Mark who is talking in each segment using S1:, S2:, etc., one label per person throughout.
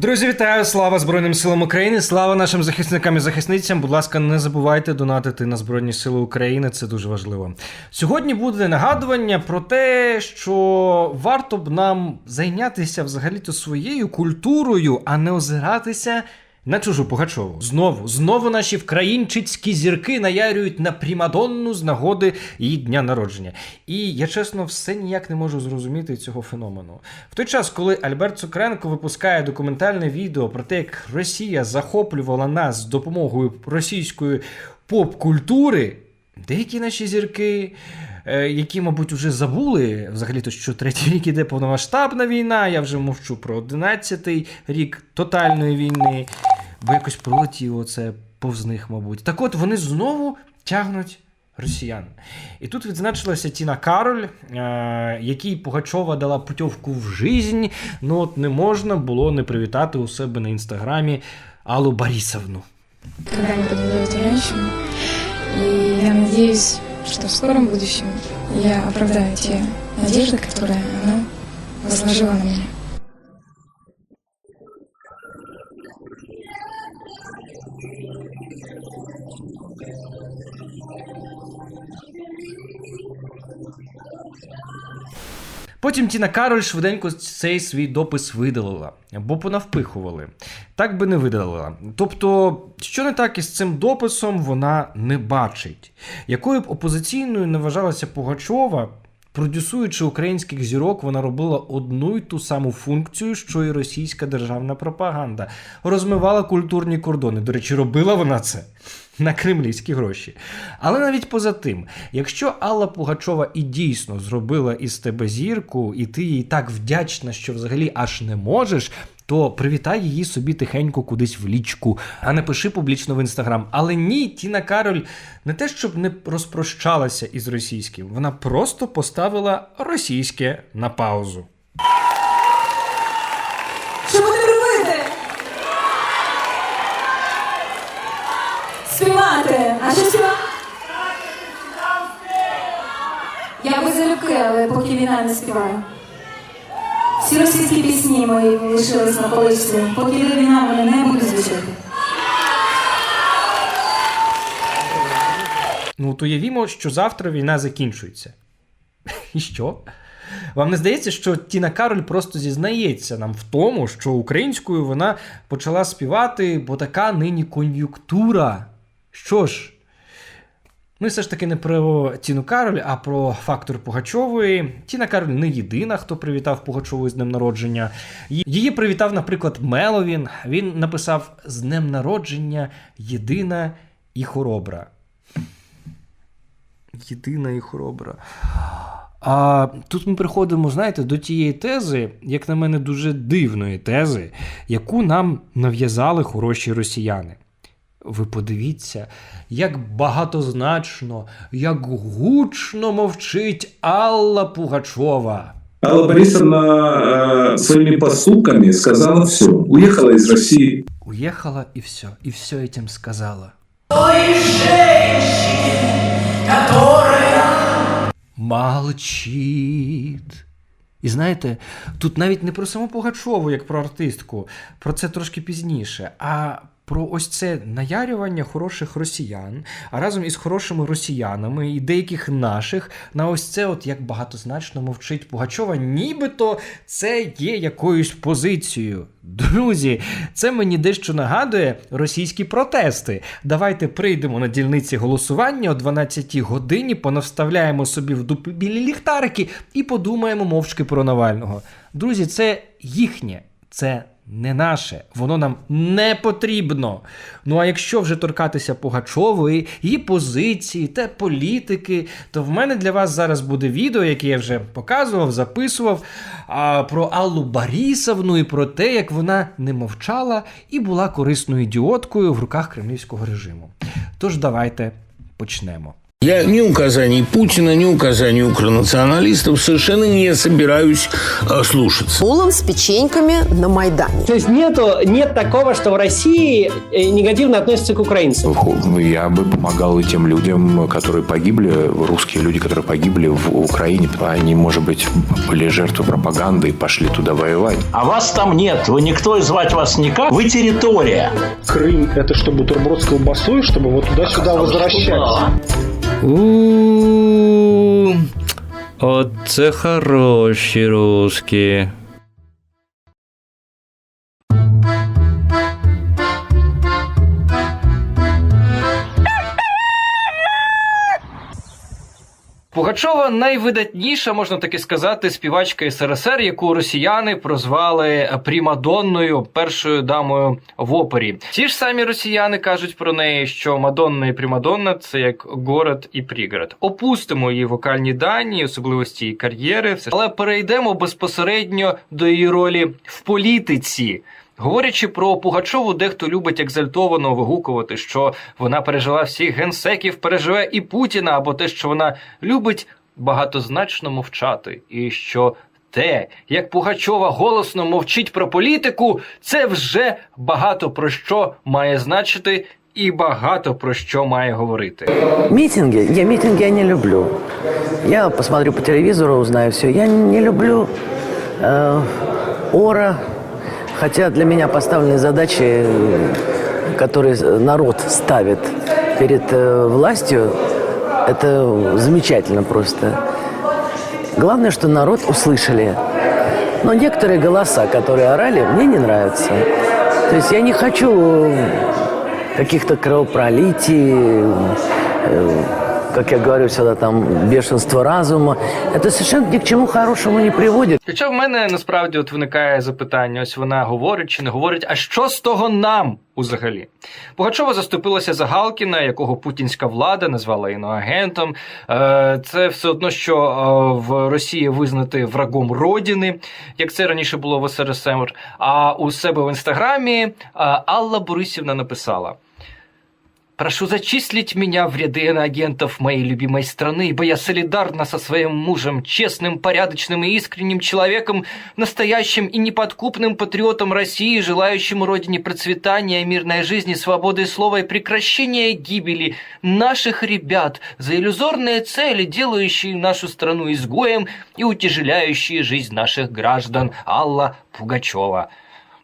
S1: Друзі, вітаю! Слава Збройним силам України! Слава нашим захисникам і захисницям! Будь ласка, не забувайте донатити на Збройні Сили України. Це дуже важливо. Сьогодні буде нагадування про те, що варто б нам зайнятися взагалі-то своєю культурою, а не озиратися. На чужу Пугачову. Знову, знову наші вкраїнчицькі зірки наярюють на Прімадонну з нагоди її дня народження. І я чесно все ніяк не можу зрозуміти цього феномену. В той час, коли Альберт Цукренко випускає документальне відео про те, як Росія захоплювала нас з допомогою російської поп-культури, деякі наші зірки. е, Які, мабуть, вже забули взагалі-то, що третій рік іде повномасштабна війна. Я вже мовчу про 11-й рік тотальної війни, бо якось пролетіло це повз них, мабуть. Так от вони знову тягнуть росіян. І тут відзначилася Тіна Кароль, е, якій Пугачова дала путівку в жизнь. Ну от не можна було не привітати у себе на інстаграмі Аллу Борисовну.
S2: найдет женщину. И я надеюсь, что в скором будущем я оправдаю те надежды, которые она возложила на меня.
S1: Потім Тіна Кароль швиденько цей свій допис видалила, бо понавпихували. Так би не видалила. Тобто, що не так із цим дописом, вона не бачить. Якою б опозиційною не вважалася Пугачова, продюсуючи українських зірок, вона робила одну й ту саму функцію, що і російська державна пропаганда. Розмивала культурні кордони. До речі, робила вона це на кремлівські гроші. Але навіть поза тим, якщо Алла Пугачова і дійсно зробила із тебе зірку, і ти їй так вдячна, що взагалі аж не можеш. То привітай її собі тихенько кудись в лічку, а не пиши публічно в інстаграм. Але ні, Тіна Кароль не те, щоб не розпрощалася із російським, вона просто поставила російське на паузу.
S3: Що будемо робити? Співати. А що співати? Я би залюбки, але поки війна не співаю. Всі російські пісні мої лишились на поличці. Поки йде війна, вони не будуть звучати.
S1: Ну, от уявімо, що завтра війна закінчується. І що? Вам не здається, що Тіна Кароль просто зізнається нам в тому, що українською вона почала співати, бо така нині кон'юнктура. Що ж, ми все ж таки не про Тіну Кароль, а про фактор Пугачової. Тіна Кароль не єдина, хто привітав Пугачову з днем народження. Її привітав, наприклад, Меловін. Він написав з днем народження єдина і хоробра. Єдина і хоробра. А тут ми приходимо, знаєте, до тієї тези, як на мене, дуже дивної тези, яку нам нав'язали хороші росіяни. Ви подивіться, як багатозначно, як гучно мовчить Алла Пугачова.
S4: Алла Борисовна э, своими поступками сказала все. Уехала из России.
S1: Уехала і все, і все этим сказала. Молчит. І знаєте, тут навіть не про саму Пугачову, як про артистку, про це трошки пізніше, а про ось це наярювання хороших росіян, а разом із хорошими росіянами і деяких наших на ось це, от як багатозначно мовчить Пугачова, нібито це є якоюсь позицією. Друзі, це мені дещо нагадує російські протести. Давайте прийдемо на дільниці голосування о 12 годині, понавставляємо собі в дупи білі ліхтарики і подумаємо мовчки про Навального. Друзі, це їхнє, це не наше, воно нам не потрібно. Ну а якщо вже торкатися Пугачової, її позиції та політики, то в мене для вас зараз буде відео, яке я вже показував, записував а, про Аллу Борисовну і про те, як вона не мовчала і була корисною ідіоткою в руках кремлівського режиму. Тож давайте почнемо.
S5: Я ни указаний Путина, ни указаний укронационалистов совершенно не собираюсь э, слушаться.
S6: Улом с печеньками на Майдане.
S7: То есть нету, нет такого, что в России э, негативно относятся к украинцам.
S8: Я бы помогал и тем людям, которые погибли, русские люди, которые погибли в Украине. Они, может быть, были жертвой пропаганды и пошли туда воевать.
S9: А вас там нет, вы никто и звать вас никак, вы территория.
S10: Крым это что, бутерброд с колбасой, чтобы вот туда-сюда возвращаться?
S11: У Оце хороші русські.
S1: Пугачова найвидатніша, можна таки сказати, співачка СРСР, яку росіяни прозвали Прімадонною, першою дамою в опері. Ті ж самі росіяни кажуть про неї, що Мадонна і Прімадонна це як город і пригород. Опустимо її вокальні дані, особливості її кар'єри, все. але перейдемо безпосередньо до її ролі в політиці. Говорячи про Пугачову, дехто любить екзальтовано вигукувати, що вона пережила всіх генсеків, переживе і Путіна, або те, що вона любить багатозначно мовчати, і що те, як Пугачова голосно мовчить про політику, це вже багато про що має значити і багато про що має говорити.
S12: Митинги? Я митинги я не люблю. Я посмотрю по телевизору, узнаю все. Я не люблю э, ора, хотя для меня поставлены задачи, которые народ ставит перед э, властью, это замечательно просто. Главное, что народ услышали. Но некоторые голоса, которые орали, мне не нравятся. То есть я не хочу каких-то кровопролитий, э, как я говорю всегда, там, бешенство разума. Это совершенно ни к чему хорошему не приводит.
S1: Хоча в мене насправді от виникає запитання: ось вона говорить чи не говорить, а що з того нам узагалі? Пугачова заступилася за Галкіна, якого путінська влада назвала іноагентом. Е, Це все одно, що е, в Росії визнати врагом родини, як це раніше було в СРСР. А у себе в інстаграмі е, Алла Борисівна написала. Прошу зачислить меня в ряды иноагентов моей любимой страны, ибо я солидарна со своим мужем, честным, порядочным и искренним человеком, настоящим и неподкупным патриотом России, желающим родине процветания, мирной жизни, свободы слова и прекращения гибели наших ребят за иллюзорные цели, делающие нашу страну изгоем и утяжеляющие жизнь наших граждан. Алла Пугачева.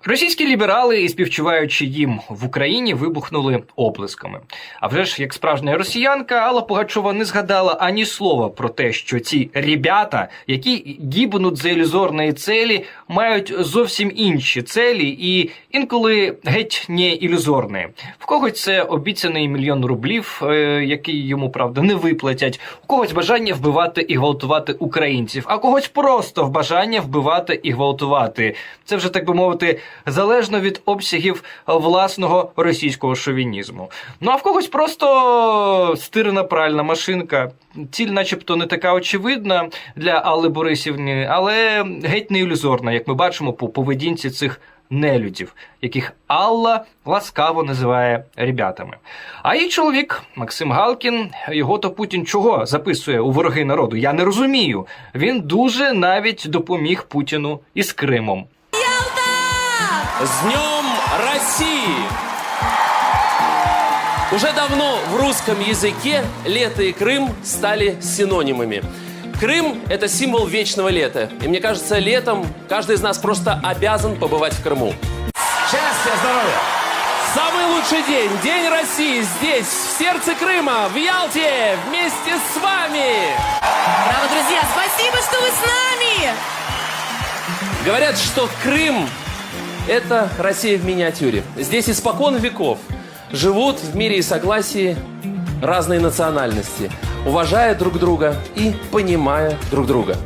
S1: Російські ліберали, і співчуваючи їм в Україні, вибухнули оплесками. А вже ж, як справжня росіянка, Алла Пугачова не згадала ані слова про те, що ці ребята, які гібнуть за ілюзорної целі, мають зовсім інші целі і інколи геть не ілюзорні. В когось це обіцяний мільйон рублів, е, який йому правда не виплатять, у когось бажання вбивати і гвалтувати українців, а когось просто в бажання вбивати і гвалтувати. Це вже так би мовити залежно від обсягів власного російського шовінізму. Ну а в когось просто стирена пральна машинка. Ціль, начебто, не така очевидна для Алли Борисівни, але геть не ілюзорна, як ми бачимо по поведінці цих нелюдів, яких Алла ласкаво називає ребятами. А її чоловік Максим Галкін, його то Путін чого записує у вороги народу? Я не розумію. Він дуже навіть допоміг Путіну із Кримом.
S13: С Днем России! Уже давно в русском языке лето и Крым стали синонимами. Крым – это символ вечного лета. И мне кажется, летом каждый из нас просто обязан побывать в Крыму.
S9: Счастья, здоровья!
S13: Самый лучший день, День России, здесь, в сердце Крыма, в Ялте, вместе с вами!
S6: Браво, друзья! Спасибо, что вы с нами!
S13: Говорят, что Крым – это Россия в миниатюре. Здесь испокон веков живут в мире и согласии разные национальности, уважая друг друга и понимая друг друга.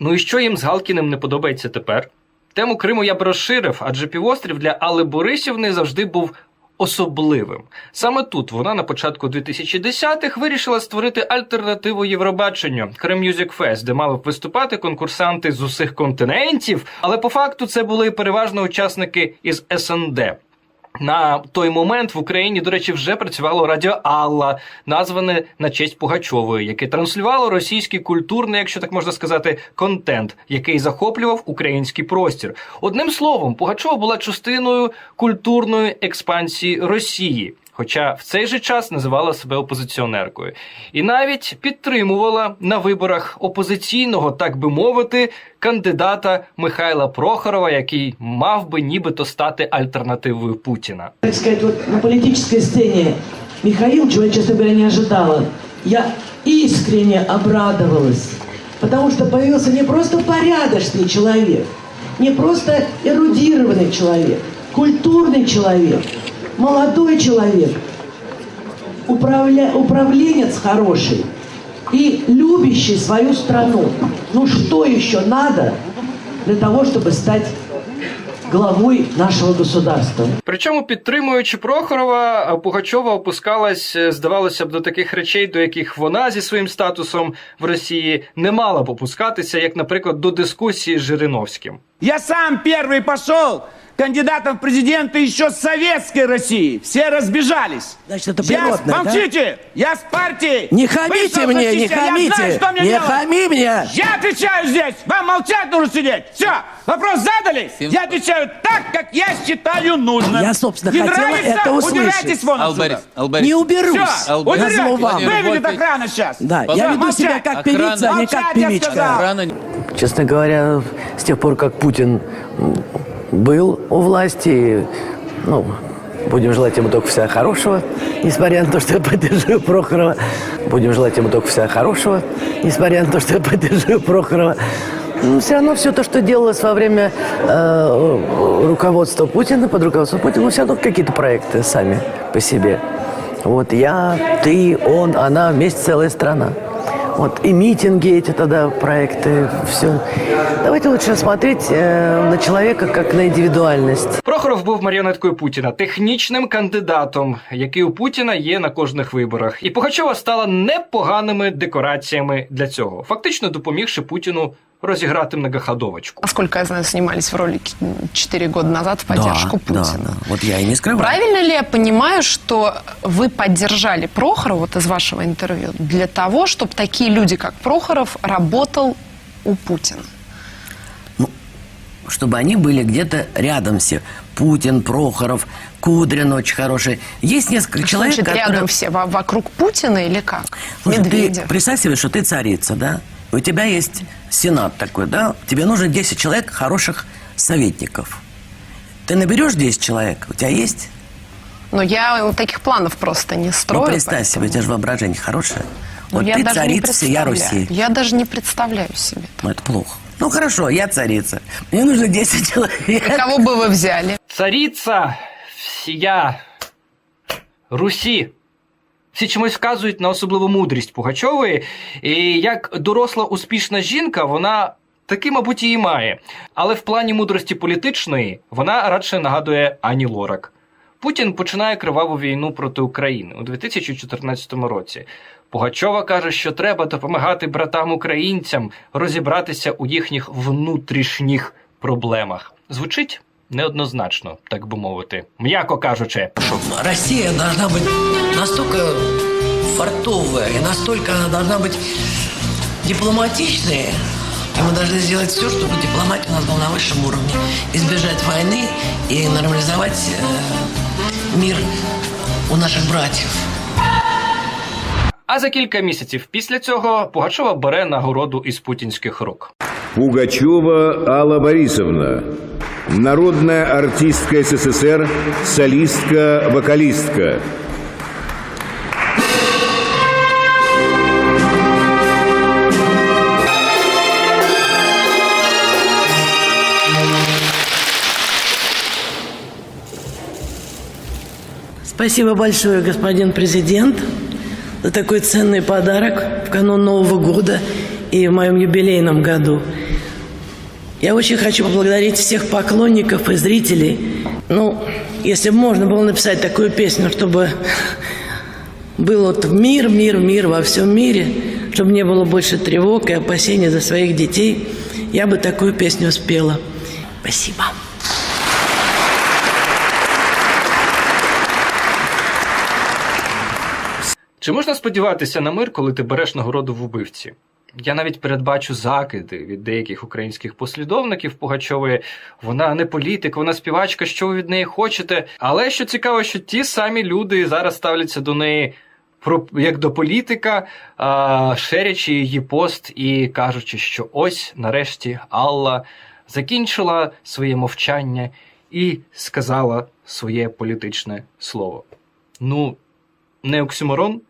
S1: Ну і що їм з Галкіним не подобається тепер? Тему Криму я б розширив, адже півострів для Алли Борисівни завжди був особливим. Саме тут вона на початку 2010-х вирішила створити альтернативу Євробаченню Крим Music Fest, де мали б виступати конкурсанти з усіх континентів, але по факту це були переважно учасники із СНД. На той момент в Україні, до речі, вже працювало радіо Алла, назване на честь Пугачової, яке транслювало російський культурний, якщо так можна сказати, контент, який захоплював український простір. Одним словом, Пугачова була частиною культурної експансії Росії Хоча в цей же час називала себе опозиціонеркою, і навіть підтримувала на виборах опозиційного, так би мовити, кандидата Михайла Прохорова, який мав би нібито стати альтернативою Путіна.
S14: так сказать, вот на политической сцене Михаил, чего я, честно говоря, не ожидала, я искренне обрадовалась, потому что появился не просто порядочный человек, не просто эрудированный человек, культурный человек, молодой человек, управля... управленец хороший и любящий свою страну. Ну что еще надо для того, чтобы стать главой нашего государства?
S1: Причому, підтримуючи Прохорова, Пугачова опускалась, е, здавалося б, до таких речей, до яких вона зі своїм статусом в Росії не мала б опускатися, як, наприклад, до дискусії з Жириновським.
S15: Я сам первый пошел кандидатом в президенты еще с советской России. Все разбежались.
S14: Значит, это
S15: Я с-
S14: природно, да?
S15: Молчите! Я с партии!
S14: Не хамите
S15: Вышел
S14: мне, не
S15: защитить, я
S14: хамите!
S15: знаю, что мне
S14: Не
S15: делать.
S14: хами мне!
S15: Я отвечаю здесь! Вам молчать нужно сидеть! Все! Вопрос задали? Я отвечаю так, как я считаю нужным.
S14: Я, собственно,
S15: Не
S14: хотела
S15: нравится?
S14: это услышать.
S15: Убирайтесь вон отсюда!
S14: Не уберусь!
S15: Все!
S14: Я
S15: Убирайтесь!
S14: зловал.
S15: Выведет охрана сейчас!
S14: Да, я
S15: Всё,
S14: веду
S15: молчать.
S14: себя как певица, а не как
S15: я
S14: певичка.
S15: сказал.
S12: Честно говоря, с тех пор, как Путин был у власти, ну, будем желать ему только всего хорошего, несмотря на то, что я поддерживаю Прохорова. Будем желать ему только всего хорошего, несмотря на то, что я поддерживаю Прохорова. Но все равно все то, что делалось во время э, руководства Путина, под руководством Путина, все равно какие-то проекты сами по себе. Вот я, ты, он, она, вместе целая страна. Вот, и митинги эти тогда, проекты, все. Давайте лучше смотреть э, на человека как на индивидуальность.
S1: Прохоров був маріонеткою Путіна, технічним кандидатом, який у Путіна є на кожних виборах. І Пугачова стала непоганими декораціями для цього, фактично допомігши Путіну розіграти многоходовочку.
S6: Насколько я знаю, снимались в ролике 4 года назад в поддержку
S12: да,
S6: Путина.
S12: да. Вот я и не скрываю.
S6: Правильно ли я понимаю, что вы поддержали Прохорова вот из вашего интервью для того, чтобы такие люди, как Прохоров, работал у Путина?
S12: Чтобы они были где-то рядом все. Путин, Прохоров, Кудрин очень хороший. Есть несколько
S6: Что
S12: человек,
S6: значит,
S12: которые...
S6: рядом все? Во- Вокруг Путина или как?
S12: Слушай,
S6: Медведев.
S12: ты представь себе, что ты царица, да? У тебя есть сенат такой, да? Тебе нужно 10 человек хороших советников. Ты наберешь 10 человек, у тебя есть?
S6: Но я вот таких планов просто не строю.
S12: ну, представь
S6: поэтому-
S12: себе, у тебя же воображение хорошее.
S6: Ну,
S12: Вот
S6: я
S12: ты
S6: даже не
S12: царица всея
S6: представляю.
S12: Руси.
S6: Я даже не представляю себе.
S12: Ну, это плохо. Ну, хорошо, я царица. Мне нужно 10 человек.
S6: И кого бы вы взяли?
S1: Царіця всія Русі. Всі чомусь вказують на особливу мудрість Пугачової. І як доросла успішна жінка, вона таки, мабуть, її має. Але в плані мудрості політичної вона радше нагадує Ані Лорак. Путін починає криваву війну проти України у 2014 році. Пугачова каже, що треба допомагати братам українцям розібратися у їхніх внутрішніх проблемах. Звучить неоднозначно, так би мовити, м'яко кажучи.
S12: Россия должна быть настолько фартовая и настолько она должна быть дипломатичной. И мы должны сделать все, чтобы дипломатия у нас была на высшем уровне. Избежать войны и нормализовать э, мир у наших братьев.
S1: А за кілька місяців після цього Пугачова бере нагороду із путінських рук.
S16: Пугачева Алла Борисовна. Народная артистка СССР, солистка, вокалистка.
S14: Спасибо большое, господин президент, за такой ценный подарок в канун Нового года и в моем юбилейном году. Я очень хочу поблагодарить всех поклонников и зрителей. Ну, если бы можно было написать такую песню, чтобы был вот мир, мир, мир во всем мире, чтобы не было больше тревог и опасений за своих детей, я бы такую песню спела. Спасибо.
S1: Чи можна сподіватися на мир, коли ти береш нагороду в убивці? Я навіть передбачу закиди від деяких українських послідовників Пугачової. Вона не політик, вона співачка, що ви від неї хочете. Але що цікаво, що ті самі люди зараз ставляться до неї про як до політика, шерячи її пост і кажучи, що ось нарешті Алла закінчила своє мовчання і сказала своє політичне слово. Ну, не оксюморон.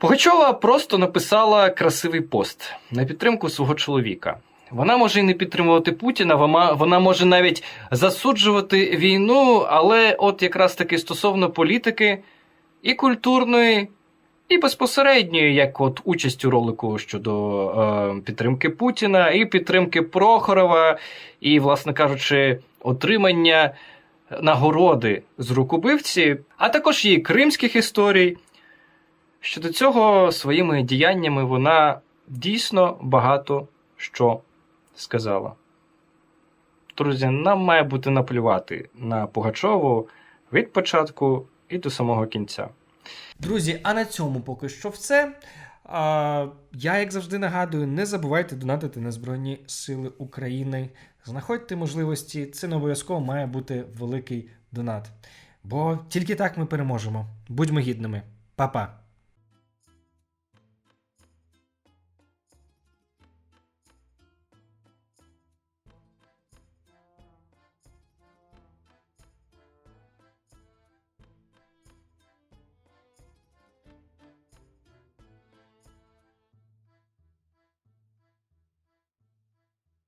S1: Пугачова просто написала красивий пост на підтримку свого чоловіка. Вона може і не підтримувати Путіна, вона, може навіть засуджувати війну, але от якраз таки стосовно політики і культурної, і безпосередньої, як от участь у ролику щодо е, підтримки Путіна, і підтримки Прохорова, і, власне кажучи, отримання нагороди з рук убивці, а також її кримських історій. Щодо цього, своїми діяннями вона дійсно багато що сказала. Друзі, нам має бути наплювати на Пугачову від початку і до самого кінця. Друзі, а на цьому поки що все. А, я, як завжди, нагадую, не забувайте донатити на Збройні Сили України. Знаходьте можливості, це не обов'язково має бути великий донат. Бо тільки так ми переможемо. Будьмо гідними. Па-па!